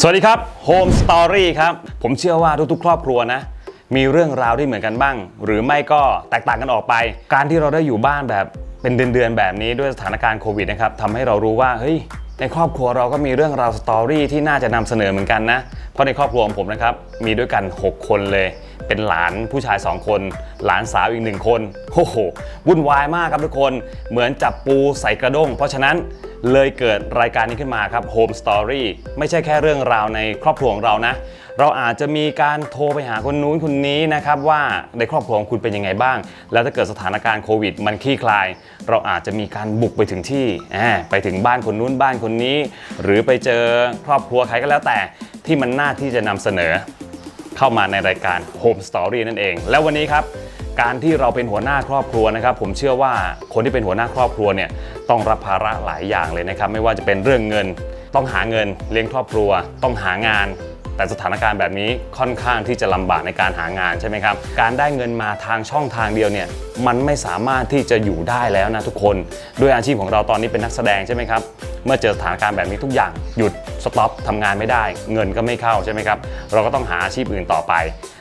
สวัสดีครับ Home Story ครับ ผมเชื่อว่าทุกๆ ครอบครัวนะ มีเรื่องราวที่เหมือนกันบ้าง หรือไม่ก็แตกต่างกันออกไป การที่เราได้อยู่บ้านแบบเป็นเดือนๆแบบนี้ด้วยสถานการณ์โควิดนะครับทำให้เรารู้ว่าเฮ้ยในครอบครัวเราก็มีเรื่องราวสตอรี่ที่น่าจะนำเสนอเหมือนกันนะ เพราะในครอบครัวของผมนะครับมีด้วยกัน 6 คนเลย เป็นหลานผู้ชาย 2 คน หลานสาวอีกหนึ่งคนโอ้โหวุ่นวายมากครับทุกคนเหมือนจับปูใส่กระด้ง เพราะฉะนั้นเลยเกิดรายการนี้ขึ้นมาครับ Home Story ไม่ใช่แค่เรื่องราวในครอบครัวของเรานะ เราอาจจะมีการโทรไปหาคนนู้นคนนี้นะครับว่าในครอบครัวของคุณเป็นยังไงบ้าง แล้วถ้าเกิดสถานการณ์โควิด มันคลี่คลาย เราอาจจะมีการบุกไปถึงที่ ไปถึงบ้านคนนู้นบ้านคนนี้ หรือไปเจอครอบครัวใครก็แล้วแต่ที่มันน่าที่จะนำเสนอ เข้ามาในรายการ Home Story นั่นเอง แล้ววันนี้ครับ การที่เราเป็นหัวหน้าครอบครัวนะครับ ผมเชื่อว่าคนที่เป็นหัวหน้าครอบครัวเนี่ยต้องรับภาระหลายอย่างเลยนะครับ ไม่ว่าจะเป็นเรื่องเงิน ต้องหาเงินเลี้ยงครอบครัว ต้องหางาน แต่สถานการณ์แบบนี้ค่อนข้างที่จะลำบากในการหางานใช่ไหมครับ การได้เงินมาทางช่องทางเดียวเนี่ยมันไม่สามารถที่จะอยู่ได้แล้วนะทุกคน ด้วยอาชีพของเราตอนนี้เป็นนักแสดงใช่ไหมครับ เมื่อเจอสถานการณ์แบบนี้ทุกอย่างหยุดสต็อปทำงานไม่ได้ เงินก็ไม่เข้าใช่ไหมครับ เราก็ต้องหาอาชีพอื่นต่อไป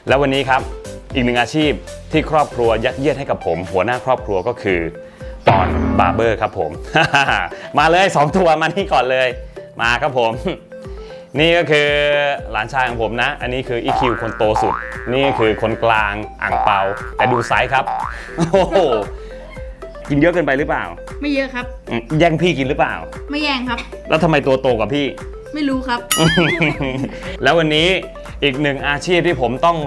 แล้ววันนี้ครับอีกหนึ่งอาชีพที่ครอบครัวยัดเยียดให้กับผม หัวหน้าครอบครัวก็คือปอนบาร์เบอร์ครับผม มาเลย 2 ตัวมานี่ก่อนเลย มาครับผม นี่ก็คือหลานชายของผมนะ อันนี้คืออีคิวคนโตสุด นี่คือคนกลางอ่างเปา แต่ดูไซส์ครับ โอ้โห กินเยอะเกินไปหรือเปล่าไม่เยอะครับ อืมแย่งพี่กินหรือเปล่า ไม่แย่งครับ แล้วทำไมตัวโตกว่าพี่ ไม่รู้ครับ แล้ววันนี้อีกหนึ่งอาชีพที่ผมต้อง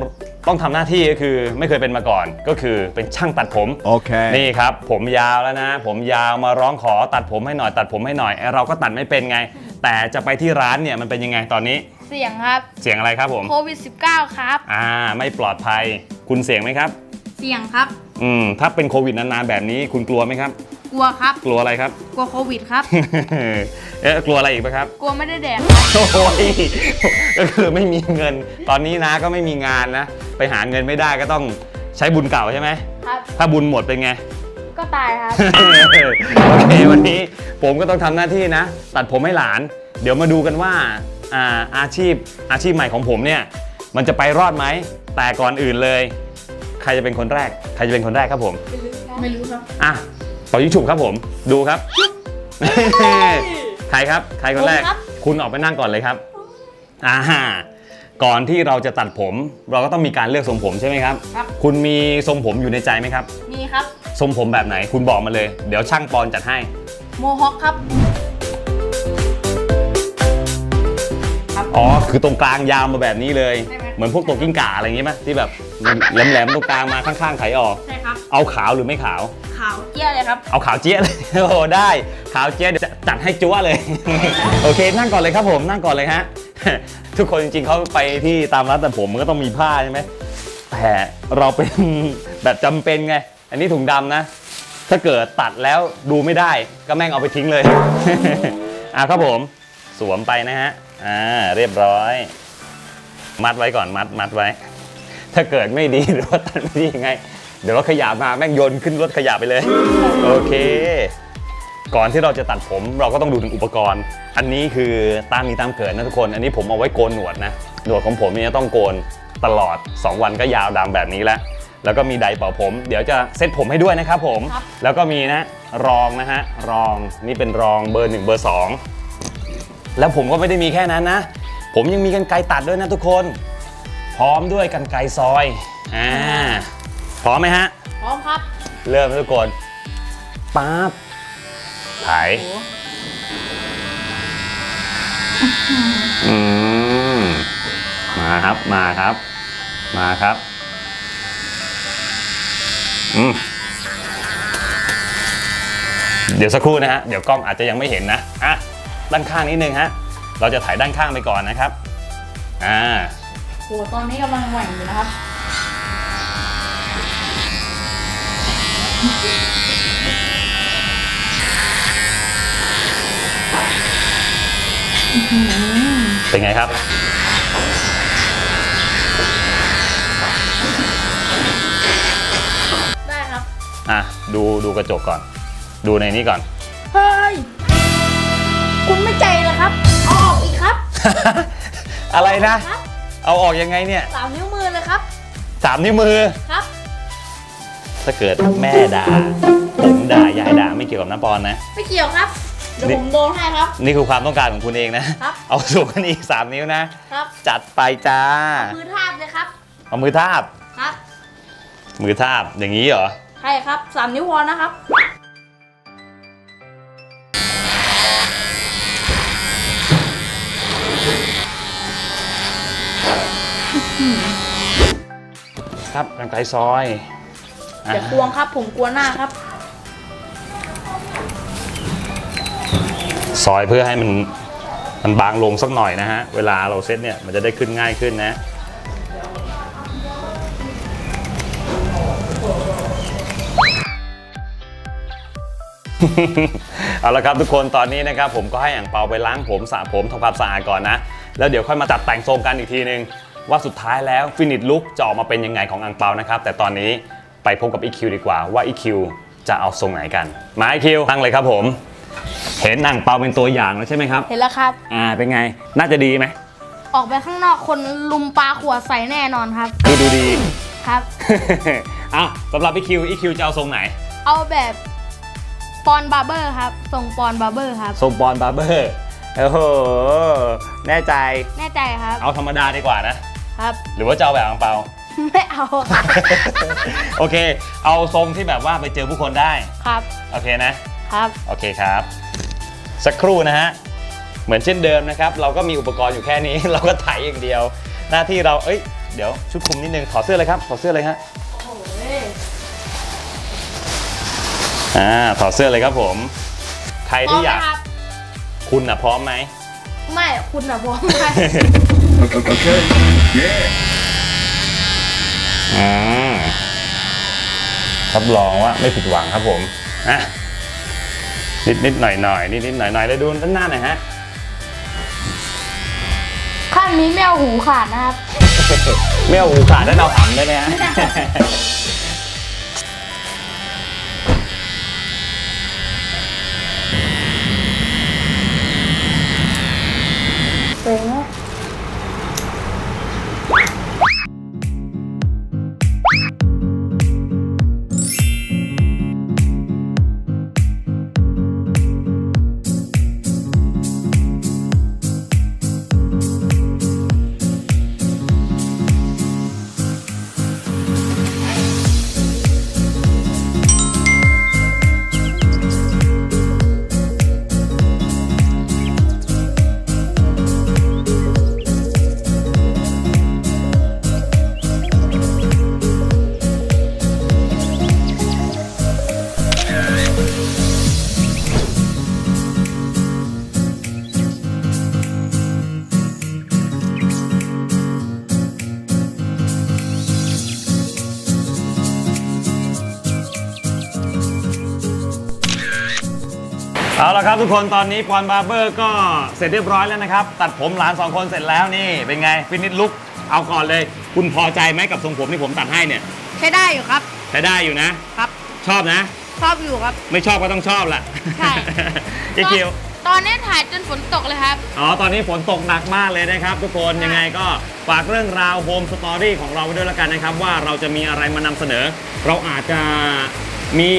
ต้องทำหน้าที่ก็คือไม่เคยเป็นมาก่อน ก็คือเป็นช่างตัดผม Okay. นี่ครับ ผมยาวแล้วนะ ผมยาวมาร้องขอตัดผมให้หน่อยตัดผมให้หน่อยไอ้เราก็ตัดไม่เป็นไง แต่จะไปที่ร้านเนี่ยมันเป็นยังไงตอนนี้ เสี่ยงครับเสียงอะไรครับผม โควิด -19 ครับ อ่า ไม่ปลอดภัย คุณเสียงไหมครับ เสี่ยงครับ อืม ถ้าเป็นโควิดนานๆแบบนี้คุณกลัวไหมครับ กลัวครับ กลัวอะไรครับ กลัวโควิดครับ เอ๊ะกลัวอะไรอีกไหมครับ กลัวไม่ได้แดกครับโอ้ยก็คือไม่มีเงิน ตอนนี้นะก็ไม่มีงานนะ ไปหาเงินไม่ได้ก็ต้องใช้บุญเก่าใช่ไหมครับ ถ้าบุญหมดเป็นไง ก็ตายครับ โอเควันนี้ผมก็ต้องทำหน้าที่นะ ตัดผมให้หลาน เดี๋ยวมาดูกันว่าอ่าอาชีพอาชีพใหม่ของผมเนี่ย มันจะไปรอดไหม แต่ก่อนอื่นเลย ใครจะเป็นคนแรก ใครจะเป็นคนแรกครับผม ไม่รู้ครับอะเป่ายิงฉุบครับผม ดูครับ ใครครับ ใครคนแรก ผมครับ คุณออกไปนั่งก่อนเลยครับ อ่าก่อนที่เราจะตัดผม เราก็ต้องมีการเลือกทรงผมใช่ไหมครับ ครับ คุณมีทรงผมอยู่ในใจไหมครับ มีครับ ทรงผมแบบไหนคุณบอกมาเลย เดี๋ยวช่างปอนจัดให้ โมฮอคครับ ครับ อ๋อ คือตรงกลางยาวมาแบบนี้เลย ใช่ไหม เหมือนพวกตัวกิ้งก่าอะไรอย่างงี้ไหมที่แบบแหลมๆตรงกลางมาข้างๆไถออก ใช่ครับ เอาขาวหรือไม่ขาว ขาวเจี้ยเลยครับ เอาขาวเจี๊ยะเลย โอ้โหได้ขาวเจี๊ยะเดี๋ยวจะจัดให้จั๊วเลย โอเคนั่งก่อนเลยครับผมนั่งก่อนเลยฮะ ทุกคนจริงๆเขาไปที่ตามร้านตัดผมมันก็ต้องมีผ้าใช่ไหมแต่เราเป็น แบบจำเป็นไง อันนี้ถุงดำนะ ถ้าเกิดตัดแล้วดูไม่ได้ก็แม่งเอาไปทิ้งเลย อะครับผมสวมไปนะฮะ อ่า เรียบร้อย มัดไว้ก่อนมัดมัดไว้ ถ้าเกิดไม่ดีหรือว่าตัดไม่ดียังไง เดี๋ยวรถขยะมาแม่งโยนขึ้นรถขยะไปเลย โอเค ก่อนที่เราจะตัดผมเราก็ต้องดูถึงอุปกรณ์ อันนี้คือตามมีตามเกิดนะทุกคน อันนี้ผมเอาไว้โกนหนวดนะ หนวดของผมเนี่ยต้องโกนตลอด 2 วันก็ยาวดำแบบนี้แล้ว แล้วก็มีไดร์เป่าผม เดี๋ยวจะเซ็ตผมให้ด้วยนะครับผม ครับ แล้วก็มีนะรองนะฮะรองนี่เป็นรองเบอร์1เบอร์2แล้วผมก็ไม่ได้มีแค่นั้นนะ ผมยังมีกันไกรตัดด้วยนะทุกคน พร้อมด้วยกันไกรซอยอ่าพร้อมไหมฮะ พร้อมครับเริ่มนะทุกคนปั๊บไถโอ้อืม มาครับ มาครับ มาครับอืม เดี๋ยวสักครู่นะฮะ เดี๋ยวกล้องอาจจะยังไม่เห็นนะ อะ ด้านข้างนิดนึงฮะ เราจะถ่ายด้านข้างไปก่อนนะครับ อ่าโหตอนนี้กำลังแหว่งอยู่นะครับ เป็นไงครับ ดูดูกระจกก่อน ดูในนี้ก่อน เฮ้ย คุณไม่ใจเหรอครับเอาออกอีกครับอะไรนะ ครับเอาออกยังไงเนี่ยสามนิ้วมือเลยครับ สามนิ้วมือ ครับ ถ้าเกิดแม่ด่าผมด่ายายด่าไม่เกี่ยวกับน้ำปอนนะ ไม่เกี่ยวครับ เดี๋ยวนี่ ผมโดนให้ครับ นี่คือความต้องการของคุณเองนะ ครับ เอาสูงกันอีกสามนิ้วนะ ครับ จัดไปจ้า มือทาบเลยครับ เอามือทาบ ครับ มือทาบอย่างนี้เหรอ ใช่ครับสามนิ้วพอนะครับ ครับกางไกรซอยอะอย่าควงครับ ผมกลัวหน้าครับ ซอยเพื่อให้มันมันบางลงสักหน่อยนะฮะ เวลาเราเซตเนี่ยมันจะได้ขึ้นง่ายขึ้นนะ เอาละครับทุกคนตอนนี้นะครับผมก็ให้อ่างเปาไปล้างผมสระผมทำความสะอาดก่อนนะ แล้วเดี๋ยวค่อยมาจัดแต่งทรงกันอีกทีนึง ว่าสุดท้ายแล้วฟินิชลุกจะออกมาเป็นยังไงของอ่างเปานะครับ แต่ตอนนี้ไปพบกับ EQ ดีกว่าว่า EQ จะเอาทรงไหนกัน มา EQ ตั้งเลยครับผม เห็นอ่างเปาเป็นตัวอย่างแล้วใช่ไหมครับ เห็นแล้วครับ อ่าเป็นไงน่าจะดีไหมออกไปข้างนอกคนลุมปลาขวดใส่แน่นอนครับดูดูดีครับ อะสำหรับ EQ EQ จะเอาทรงไหน เอาแบบ ปอนบาร์เบอร์ครับส่งปอนบาร์เบอร์ครับ ทรงบอลบาร์เบอร์โอ้โหแน่ใจแน่ใจครับเอาธรรมดาดีกว่านะ ครับ หรือว่าจะเอาแบบอ่างเปา ไม่เอาครับโอเค เอาทรงที่แบบว่าไปเจอผู้คนได้ ครับโอเคนะ ครับโอเคครับ สักครู่นะฮะ เหมือนเช่นเดิมนะครับ เราก็มีอุปกรณ์อยู่แค่นี้ เราก็ไถอย่างเดียว หน้าที่เราเอ้ย เดี๋ยวชุดคลุมนิดนึงถอดเสื้อเลยครับถอดเสื้อเลยฮะ อ่าถอดเสื้อเลยครับผม ใครพร้อที่มอไหมยากครับ คุณอะพร้อมไหม ไม่คุณอะพร้อมไหม Okay. Yeah. อ่ารับรองว่าไม่ผิดหวังครับผมอะนิดนิดหน่อยหน่อยนิดนิดหน่อยหน่อยเลยดูด้านหน้าหน่อยฮะขั้นนี้ไม่เอาหูขาดนะครับ ไม่เอาหูขาดแล้วเอาหำได้ไหมฮะ เจ๋ เอาละครับทุกคนตอนนี้ปอนบาร์เบอร์ก็เสร็จเรียบร้อยแล้วนะครับ ตัดผมหลานสองคนเสร็จแล้วนี่เป็นไงฟินิชลุกเอาก่อนเลย คุณพอใจไหมกับทรงผมที่ผมตัดให้เนี่ยใช้ได้อยู่ครับ ใช้ได้อยู่นะ ครับ ชอบนะ ชอบอยู่ครับ ไม่ชอบก็ต้องชอบแหละใช่อีคิว ตอนนี้ถ่ายจนฝนตกเลยครับ อ๋อ ตอนนี้ฝนตกหนักมากเลยนะครับ ทุกคน ยังไงก็ฝากเรื่องราวโฮมสตอรี่ของเราไว้ด้วยแล้วกันนะครับ ว่าเราจะมีอะไรมานำเสนอ เราอาจจะ มี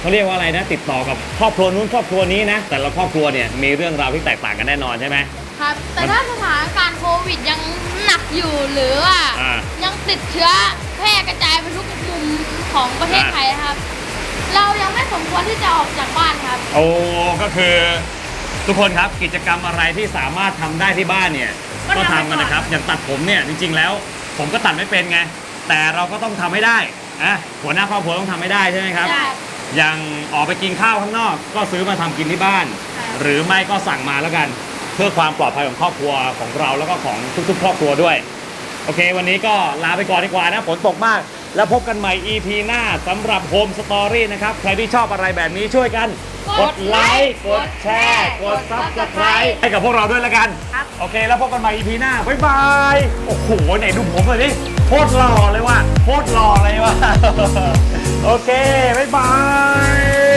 เขาเรียกว่าอะไรนะ ติดต่อกับครอบครัวนู้นครอบครัวนี้นะ แต่ละครอบครัวเนี่ยมีเรื่องราวที่แตกต่างกันแน่นอนใช่ไหม ครับ แต่ถ้าสถานการณ์โควิดยังหนักอยู่หรือว่าอ่ายังติดเชื้อแพร่กระจายไปทุกมุมของประเทศอ่า ไทยนะครับ เรายังไม่สมควรที่จะออกจากบ้านครับ โอ้ก็คือทุกคนครับกิจกรรมอะไรที่สามารถทำได้ที่บ้านเนี่ยก็ก็ทำทำกันนะครับไปก่อนอย่างตัดผมเนี่ยจริงๆแล้ว ผมก็ตัดไม่เป็นไง แต่เราก็ต้องทำให้ได้ อะหัวหน้าครอบครัวต้องทำให้ได้ใช่ไหมครับใช่อย่างออกไปกินข้าวข้างนอก ก็ซื้อมาทำกินที่บ้านใช่หรือไม่ก็สั่งมาแล้วกัน เพื่อความปลอดภัยของครอบครัวของเราแล้วก็ของทุกๆ ครอบครัวด้วย โอเค วันนี้ก็ลาไปก่อนดีกว่านะฝนตกมาก แล้วพบกันใหม่ EP หน้าสำหรับ Home Story นะครับ ใครที่ชอบอะไรแบบนี้ช่วยกัน กดไลค์กดแชร์กด Subscribe ให้กับพวกเราด้วยแล้วกัน ครับ โอเค แล้วพบกันใหม่ EP หน้า บ๊ายบาย โอ้โห ไหนดูผมหน่อยดิโคตรหล่อเลยว่ะโคตรหล่อเลยว่ะ โอเค บ๊ายบาย